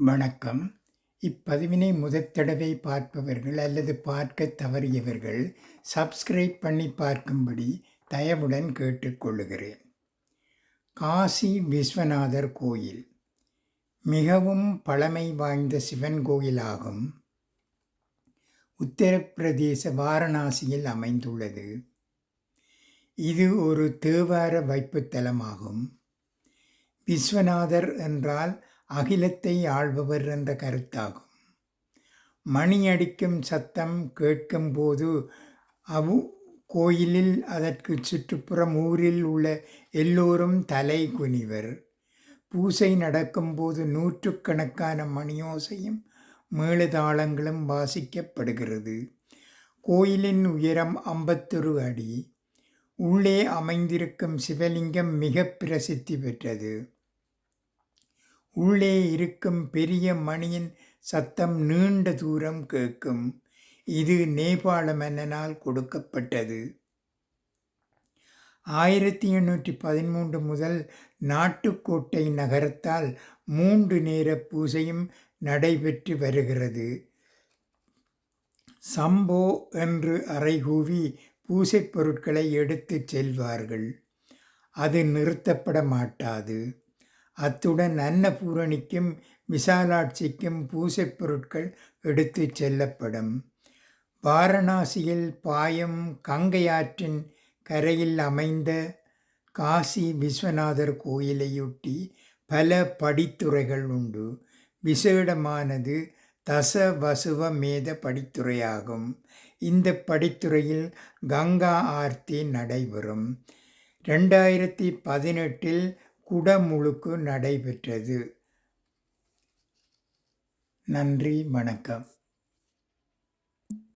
வணக்கம். இப்பதிவினை முதற் தடவை பார்ப்பவர்கள் அல்லது பார்க்க தவறியவர்கள் சப்ஸ்கிரைப் பண்ணி பார்க்கும்படி தயவுடன் கேட்டுக்கொள்ளுகிறேன். காசி விஸ்வநாதர் கோயில். மிகவும் பழமை வாய்ந்த சிவன் கோயிலாகும். உத்தரப்பிரதேச வாரணாசியில் அமைந்துள்ளது. இது ஒரு தேவார வைப்புத்தலமாகும் விஸ்வநாதர் என்றால் அகிலத்தை ஆள்பவர் என்ற கருத்தாகும். மணி அடிக்கும் சத்தம் கேட்கும்போது அவு கோயிலில் அதற்கு சுற்றுப்புறம் ஊரில் உள்ள எல்லோரும் தலை குனிவர். பூசை நடக்கும்போது நூற்றுக்கணக்கான மணியோசையும் மேளதாளங்களும் வாசிக்கப்படுகிறது. கோயிலின் உயரம் ஐம்பத்தொரு அடி. உள்ளே அமைந்திருக்கும் சிவலிங்கம் மிக பிரசித்தி பெற்றது. உள்ளே இருக்கும் பெரிய மணியின் சத்தம் நீண்ட தூரம் கேட்கும். இது நேபாள மன்னனால் கொடுக்கப்பட்டது. ஆயிரத்தி எண்ணூற்றி பதிமூன்று முதல் நாட்டுக்கோட்டை நகரத்தால் மூன்று நேர பூஜையும் நடைபெற்று வருகிறது. சம்போ என்று அறைகூவி பூசைப் பொருட்களை எடுத்துச் செல்வார்கள். அது நிறுத்தப்பட மாட்டாது. அத்துடன் அன்னபூரணிக்கும் விசாலாட்சிக்கும் பூசைப் பொருட்கள் எடுத்து செல்லப்படும். வாரணாசியில் பாயும் கங்கையாற்றின் கரையில் அமைந்த காசி விஸ்வநாதர் கோயிலையொட்டி பல படித்துறைகள் உண்டு. விசேடமானது தச வசுவ மேத படித்துறையாகும். இந்த படித்துறையில் கங்கா ஆர்த்தி நடைபெறும். ரெண்டாயிரத்தி பதினெட்டில் குடமுழுக்கு நடைபெற்றது. நன்றி வணக்கம்.